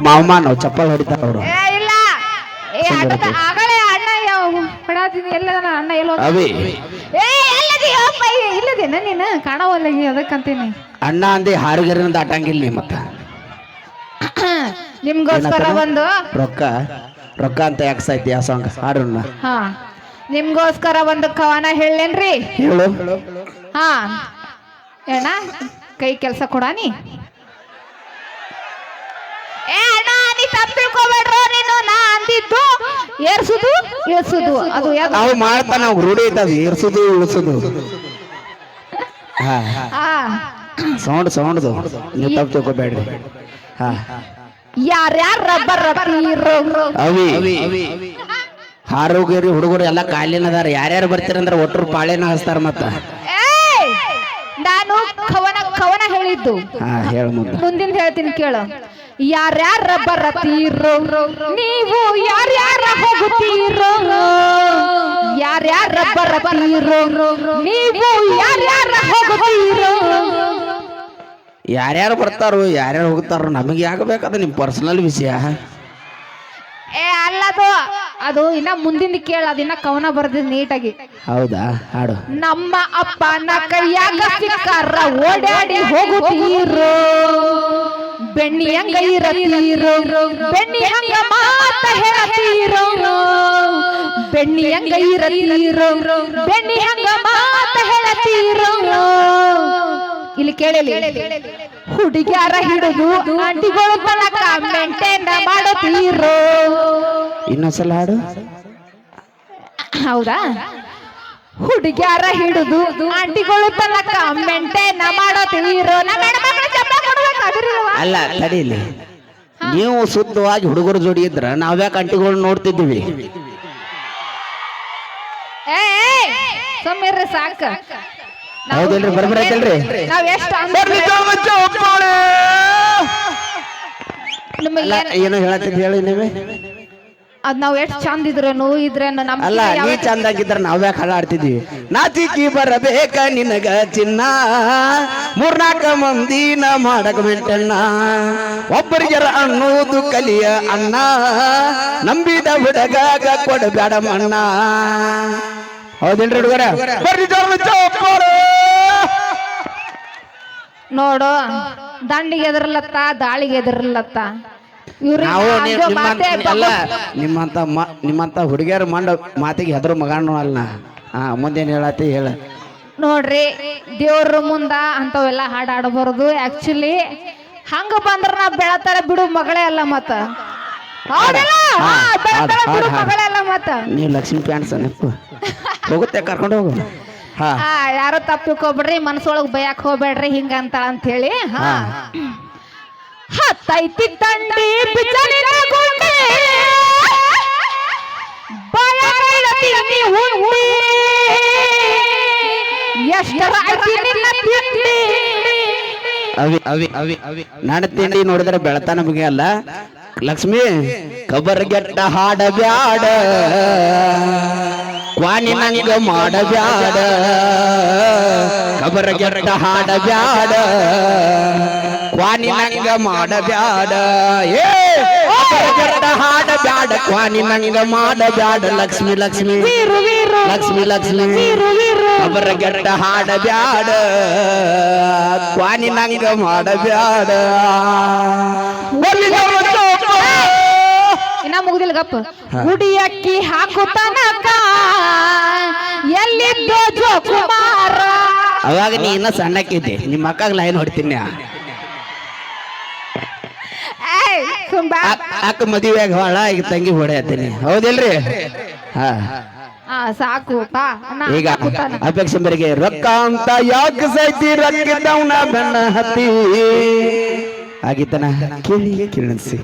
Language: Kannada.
ಮಾವಮ್ಮ ನಾವು ಚಪ್ಪಲ್ ಹೊಡಿತಾರ ಅವರು. ಅವಿ. ಇಲ್ಲದೇನ ನೀನು? ಕಾಣವಲ್ಲ ಅದಕ್ಕಂತೀನಿ. ಅಣ್ಣ ಅಂದಿ ಹಾರುಗರಿನ ದಾಟಂಗಿಲ್ಲ ನೀ ಮತ್ತ. ನಿಮ್ಗೋಸ್ಕರ ಬಂದು ಒಂದು ರೊಕ್ಕ ರೊಕ್ಕ ಅಂತ ಯಾಕೆ ಸಾಯ್ತಿ ಆ ಸಾಂಗ್ ಹಾಡೋಣ. ಹಾ. ನಿಮ್ಗೋಸ್ಕರ ಒಂದು ಕವನ ಹೇಳೇನ್ರಿ ಹೇಳು. ಹಾ. ಅಣ್ಣ ಕೈ ಕೆಲಸ ಕೊಡಾನಿ? ಏ ಅಣ್ಣ ನೀ ತಪ್ಪು ತಿಳ್ಕೊಬೇಡ್ರೋ ನೀನು ನಾ ಅಂದಿದ್ದು ಏರ್ಸುದು ಇಳಿಸುದು ಅದು ಯಾವ್ದು? ನಾವು ಮಾಡ್ತಾ ನಾವು ರೂಢಿ ಏರ್ಸುದು ಇಳಿಸುದು ಹಾ. ಆ ಸೌಂಡ್ ಸೌಂಡ್ದು ನೀವು ತಪ್ಪು ತಿಳ್ಕೊಬೇಡ್ರಿ ಹಾ. ಯಾರ್ಯಾರ ರಬ್ಬರ್ ತೀರೋ ಅವಿ. ಹಾರುಗರಿ ಹುಡುಗರು ಎಲ್ಲ ಕಾಲಿನ ಅದಾರ ಯಾರ್ಯಾರು ಬರ್ತೀರಂದ್ರ ಒಟ್ಟರು ಪಾಳೆನ ಹಚ್ತಾರ ಮತ್ತ! ನಾನು ಕವನ ಕವನ ಹೇಳಿದ್ದು. ಮುಂದಿನ ಹೇಳ್ತೀನಿ ಕೇಳು. ಯಾರ್ಯಾರ ಬರತೀರೋ ನೀವು ಯಾರ್ಯಾರ ಹೋಗುತ್ತೀರೋ ಯಾರ್ಯಾರ ಬರತೀರೋ ನೀವು ಯಾರ್ಯಾರ ಹೋಗುತ್ತೀರೋ. ಯಾರ್ಯಾರು ಬರ್ತಾರೋ ಯಾರ್ಯಾರು ಹೋಗ್ತಾರೋ ನಮಗೆ ಯಾಕಬೇಕಾದ ನಿಮ್ಮ ಪರ್ಸನಲ್ ವಿಷಯ. ಏ ಅಲ್ಲದು. ಅದು ಇನ್ನ ಮುಂದಿನ ಕೇಳ ಅದಿನ್ನ ಕವನ ಬರ್ದಿದ್ ನೀಟಾಗಿ. ಹೌದಾ? ಹಾಡು. ನಮ್ಮ ಅಪ್ಪನ ಕೈಯಾಗ ಸಿಕ್ಕಾರ ಓಡಾಡಿ ಹೋಗುತ್ತೀರೋ ಬೆಣ್ಣಿ ಹಂಗ ಇರತೀರೋ. ಬೆಣ್ಣಿ ಹಂಗ ಮಾತ ಹೇಳತೀರೋ. ಬೆಣ್ಣಿ ಹಂಗ ಇರತೀರೋ. ಬೆಣ್ಣಿ ಹಂಗ ಮಾತ ಹೇಳತೀರೋ. ಇಲ್ಲಿ ಕೇಳಲಿ. ಹುಡುಗ್ಯಾರ ಹಿಡಿದು ಅಂಟಿಗಳು ತನಕ ಮೇಂಟೈನ್ ಮಾಡುತ್ತೀರೋ ಇನ್ನೊಂದ್ಸಲ ಹಾಡು. ಹೌದಾ? ಹುಡುಗ್ಯಾರ ಹಿಡಿದು ಆಂಟಿಗಳು ತನಕ ಮೆಂಟೇನ ಮಾಡುತ್ತೀರೋ ಅಲ್ಲ ತಡೀಲಿ ನೀವು ಶುದ್ಧವಾಗಿ ಹುಡುಗರ ಜೋಡಿ ಇದ್ರ ನಾವ್ಯಾಕೆ ಅಂಟಿಗಳು ನೋಡ್ತಿದ್ದೀವಿ? ಏ ಸುಮ್ಮಿರ್ರಿ ಸಾಕ. ಹೌದಿಲ್ರಿ ಬರ್ಬರ ಐತಲ್ರಿ? ನಾವ್ ಎಷ್ಟು ಏನೋ ಹೇಳತ್ತಿದ್ ಹೇಳಿ ನೀವೇ. ಅದ್ ನಾವ್ ಎಷ್ಟ್ ಚಂದ ಇದ್ರೇನು ಇದ್ರೇನು ನಮ್ ಅಲ್ಲ ನೀ ಚಂದಾಗಿದ್ರ ನಾವ್ಯಾಕೆ ಹಾಡ ಆಡ್ತಿದ್ವಿ ನಾತಿಕಿ ಬರಬೇಕ ನಿನಗ ಚಿನ್ನ? ಮೂರ್ನಾಲ್ಕ ಮಂದಿನ ಮಾಡಕ ಮೆಂಟಣ್ಣ ಒಬ್ಬರಿಗೆರ ಅನ್ನೋದು ಕಲಿಯ ಅಣ್ಣ. ನಂಬಿದ ಹುಡುಗಾಗ ಕೊಡಬೇಡ ಮಣ್ಣ. ಹೌದಿಲ್ರಿ ಹುಡುಗರ? ಬರ್ರಿ. ನೋಡು ದಂಡಿಗೆ ಎದರ್ಲತ್ತ ದಾಳಿಗೆ ಎದರ್ಲತ್ತ. ನಾವು ನೀವು ನಿಮ್ಮ ಅಲ್ಲ ನಿಮ್ಮಂತ ಮ- ನಿಮ್ಮಂತ ಹುಡುಗಿಯರ ಮಂಡ ಮಾತಿಗೆ ಹೆದರು ಮಗಣ್ಣು ಅಲ್ಲ. ಹಾ ಮುಂದೇನು ಹೇಳತ್ತಿ ಹೇಳ. ನೋಡ್ರಿ ದೇವ್ರ ಮುಂದ ಅಂತವೆಲ್ಲ ಹಾಡ್ ಆಡಬಾರ್ದು ಆಕ್ಚುಲಿ ಹಂಗ ಬಂದ್ರ ನಾ ಬೆಳತಾರ ಬಿಡು ಮಗಳೇ ಅಲ್ಲ ಮತ್ತ. ಹೌದಲ್ಲ? ಹಾ, ಬೆಳತಾರ ಹಾಡ್, ಬಿಡು ಹಾಡ್. ಮಗಳೇ ಅಲ್ಲ ಮತ್ತ. ನೀವು ಲಕ್ಷ್ಮೀ ಪ್ಯಾಂಟ್ಸ್ ನೆಪ್ಪು ಹೋಗುತ್ತೆ ಕರ್ಕೊಂಡು ಹೋಗು ಹಾ. ಯಾರೋ ಯಾರು ತಪ್ಪಿಕೋಬೇಡ್ರಿ ಮನಸ್ಸೊಳಗ್ ಬಯಕ್ ಹೋಗ್ಬೇಡ್ರಿ ಹಿಂಗ ಅಂತಾಳ. ಅಂತ ಹೇಳಿ ಹಾ. ಹತ್ತೈತಿ ತಂಡಿ ಬಿಚ್ಚಲಿನ ಗುಂಡಿ ಬಾಯಾಗಿಡತೀನಿ ಉಂಡಿ ಎಷ್ಟರ ಐತಿ ನಿನ್ನ ತಿಂಡಿ. ಅವಿ ಅವಿ ಅವಿ ಅವಿ. ನಾಡ ತಿಂಡಿ ನೋಡಿದ್ರೆ ಬೆಳತಾನ ಬಗ್ಗೆ ಅಲ್ಲ. ಲಕ್ಷ್ಮಿ ಕಬರ್ ಗೆಟ್ಟ ಹಾಡ ಬ್ಯಾಡ. ಕ್ವಾನಿ ನಂಗ ಮಾಡಬ್ಯಾಡ ಕಬರ ಗೆಟ್ಟ ಹಾಡಬ್ಯಾಡ ಕ್ವಾನಿ ನಂಗ ಮಾಡಬ್ಯಾಡ ಏ ಕಬರ್ ಹಾಡ ಬ್ಯಾಡ. ಕ್ವಾನಿ ನಂಗ ಮಾಡಬ್ಯಾಡ ಲಕ್ಷ್ಮಿ ಲಕ್ಷ್ಮಿ. ಲಕ್ಷ್ಮಿ ಲಕ್ಷ್ಮಿ. ವೀರು ಗೆಟ್ಟ ಹಾಡಬ್ಯಾಡ ಕ್ವಾನಿ ನಂಗ ಮಾಡ ಬ್ಯಾಡ. ಇನ್ನ ಮುಗ್ದಿಲ್ಲ ಗಪ್ಪ. ಗುಡಿ ಅಕ್ಕಿ ಹಾಕು ತನಕ ಎಲ್ಲಿದ್ದೋ ಅವಾಗ ನೀ ಇನ್ನ ಸಣ್ಣಕ್ಕಿದ್ದೆ. ನಿಮ್ಮ ಅಕ್ಕಾಗ ಲೈನ್ ಹೊಡಿತೀನಿ ಏಯ್, ಸುಮ್ ಬಾ. ಅಕ್ಕ ಮದುವೆಯಾಗ ಹೊಳ ಈಗ ತಂಗಿ ಹೊಡೆಯತ್ತೀನಿ. ಹೌದಿಲ್ರಿ? ಹಾ. ಆ, ಸಾಕು ಬಾ. ಈಗ ಕೂತಾನ. ಅಪೇಕ್ಷೆ ಮೇರೆಗೆ ರೊಕ್ಕ ಅಂತ ಯಾಕೆ ಸೈತಿ ರೊಕ್ಕಿದ್ದವನ ಬೆನ್ನ ಹತ್ತಿ. ಆಗಿತ್ತನ ಕೇಳಿ ಕೇಳಿಸಿ